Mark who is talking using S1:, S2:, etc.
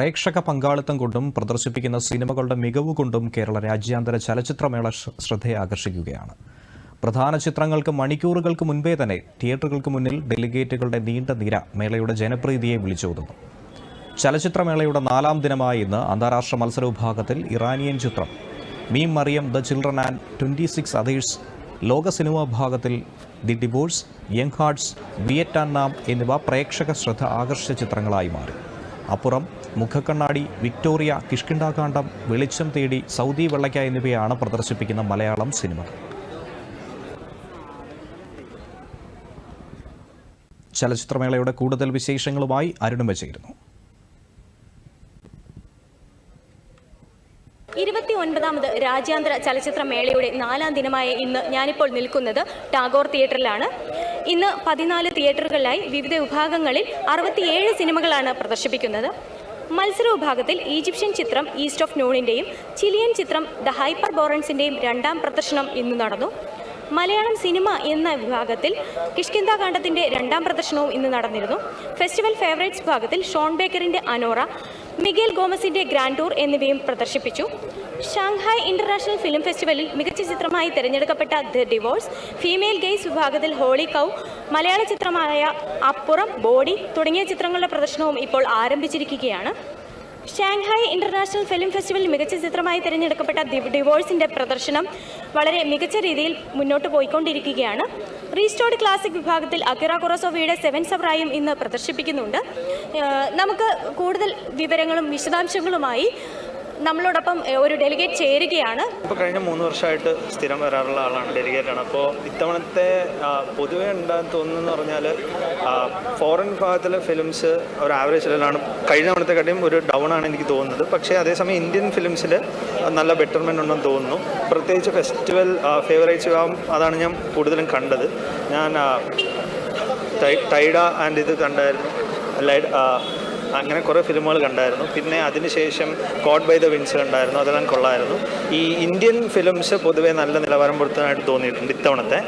S1: പ്രേക്ഷക പങ്കാളിത്തം കൊണ്ടും പ്രദർശിപ്പിക്കുന്ന സിനിമകളുടെ മികവ് കൊണ്ടും കേരള രാജ്യാന്തര ചലച്ചിത്രമേള ശ്രദ്ധയെ ആകർഷിക്കുകയാണ് പ്രധാന ചിത്രങ്ങൾക്ക് മണിക്കൂറുകൾക്ക് മുൻപേ തന്നെ തിയേറ്ററുകൾക്ക് മുന്നിൽ ഡെലിഗേറ്റുകളുടെ നീണ്ട നിര മേളയുടെ ജനപ്രീതിയെ വിളിച്ചോതുന്നു. ചലച്ചിത്രമേളയുടെ നാലാം ദിനമായ ഇന്ന് അന്താരാഷ്ട്ര മത്സര വിഭാഗത്തിൽ ഇറാനിയൻ ചിത്രം Mim Maryam the children and twenty six others ലോക സിനിമാ വിഭാഗത്തിൽ the divorce young hearts Vietnam എന്നിവ പ്രേക്ഷക ശ്രദ്ധ ആകർഷിച്ച ചിത്രങ്ങളായി മാറി. അപ്പുറം മുഖക്കണ്ണാടി വിക്ടോറിയ കിഷ്കിണ്ടാകാന്ഡം വെളിച്ചം തേടി സൗദി വെള്ളയ്ക്ക എന്നിവയാണ് പ്രദർശിപ്പിക്കുന്ന മലയാളം സിനിമ. ചലച്ചിത്രമേളയുടെ കൂടുതൽ വിശേഷങ്ങളുമായി അരുണിമ ചേരുന്നു
S2: ഇരുപത്തി ഒൻപതാമത് രാജ്യാന്തര ചലച്ചിത്ര മേളയുടെ നാലാം ദിനമായ ഇന്ന് ഞാനിപ്പോൾ നിൽക്കുന്നത് ടാഗോർ തിയേറ്ററിലാണ്. ഇന്ന് പതിനാല് തിയേറ്ററുകളിലായി വിവിധ വിഭാഗങ്ങളിൽ അറുപത്തിയേഴ് സിനിമകളാണ് പ്രദർശിപ്പിക്കുന്നത്. മത്സര വിഭാഗത്തിൽ ഈജിപ്ഷ്യൻ ചിത്രം ഈസ്റ്റ് ഓഫ് നൂണിന്റെയും ചിലിയൻ ചിത്രം ദ ഹൈപ്പർ ബോറൻസിന്റെയും രണ്ടാം പ്രദർശനം ഇന്ന് നടന്നു. മലയാളം സിനിമ എന്ന വിഭാഗത്തിൽ കിഷ്കിന്ത കാണ്ഡത്തിന്റെ രണ്ടാം പ്രദർശനവും ഇന്ന് നടന്നിരുന്നു. ഫെസ്റ്റിവൽ ഫേവറേറ്റ്സ് വിഭാഗത്തിൽ ഷോൺ ബേക്കറിന്റെ അനോറ മിഗേൽ ഗോമസിന്റെ ടൂർ എന്നിവയും പ്രദർശിപ്പിച്ചു. ഷാങ്ഹായ് ഇന്റർനാഷണൽ ഫിലിം ഫെസ്റ്റിവലിൽ മികച്ച ചിത്രമായി തിരഞ്ഞെടുക്കപ്പെട്ട ദ ഡിവോഴ്സ് ഫീമെയിൽ ഗെയ്സ് വിഭാഗത്തിൽ ഹോളി കൗ മലയാള ചിത്രമായ അപ്പുറം ബോഡി തുടങ്ങിയ ചിത്രങ്ങളുടെ പ്രദർശനവും ഇപ്പോൾ ആരംഭിച്ചിരിക്കുകയാണ്. ഷാങ്ഹായ് ഇന്റർനാഷണൽ ഫിലിം ഫെസ്റ്റിവലിൽ മികച്ച ചിത്രമായി തിരഞ്ഞെടുക്കപ്പെട്ട ഡിവോഴ്സിന്റെ പ്രദർശനം വളരെ മികച്ച രീതിയിൽ മുന്നോട്ട് പോയിക്കൊണ്ടിരിക്കുകയാണ്. റീസ്റ്റോർഡ് ക്ലാസിക് വിഭാഗത്തിൽ അക്കിറ കൊറോസോവയുടെ സെവൻ സബ്രായും ഇന്ന് പ്രദർശിപ്പിക്കുന്നുണ്ട്. നമുക്ക് കൂടുതൽ വിവരങ്ങളും വിശദാംശങ്ങളുമായി നമ്മളോടൊപ്പം ഒരു ഡെലിഗേറ്റ് ചേരുകയാണ്.
S3: ഇപ്പോൾ കഴിഞ്ഞ മൂന്ന് വർഷമായിട്ട് സ്ഥിരം വരാറുള്ള ആളാണ് ഡെലിഗേറ്റാണ് അപ്പോൾ ഇത്തവണത്തെ പൊതുവെ ഉണ്ടാകുന്ന തോന്നുന്നതെന്ന് പറഞ്ഞാൽ ഫോറിൻ ഭാഗത്തിലെ ഫിലിംസ് ഒരു ആവറേജ് ലെവലാണ് കഴിഞ്ഞ തവണത്തെക്കാട്ടിയും ഒരു ഡൗൺ ആണ് എനിക്ക് തോന്നുന്നത്. പക്ഷേ അതേസമയം ഇന്ത്യൻ ഫിലിംസിൽ നല്ല ബെറ്റർമെന്റ് ഉണ്ടെന്ന് തോന്നുന്നു. പ്രത്യേകിച്ച് ഫെസ്റ്റിവൽ ഫേവറേറ്റ്സ് ആവും അതാണ് ഞാൻ കൂടുതലും കണ്ടത്. ഞാൻ ടൈഡ ആൻഡ് ഇത് കണ്ടായിരുന്നു. അങ്ങനെ കുറേ ഫിലിമുകൾ കണ്ടായിരുന്നു. പിന്നെ അതിനുശേഷം കോഡ് ബൈ ദ വിൻസ് കണ്ടായിരുന്നു. അതെല്ലാം കൊള്ളായിരുന്നു. ഈ ഇന്ത്യൻ ഫിലിംസ് പൊതുവേ നല്ല നിലവാരം കൊടുത്തതായിട്ട് തോന്നിയിട്ടുണ്ട് ഇത്തവണത്തെ.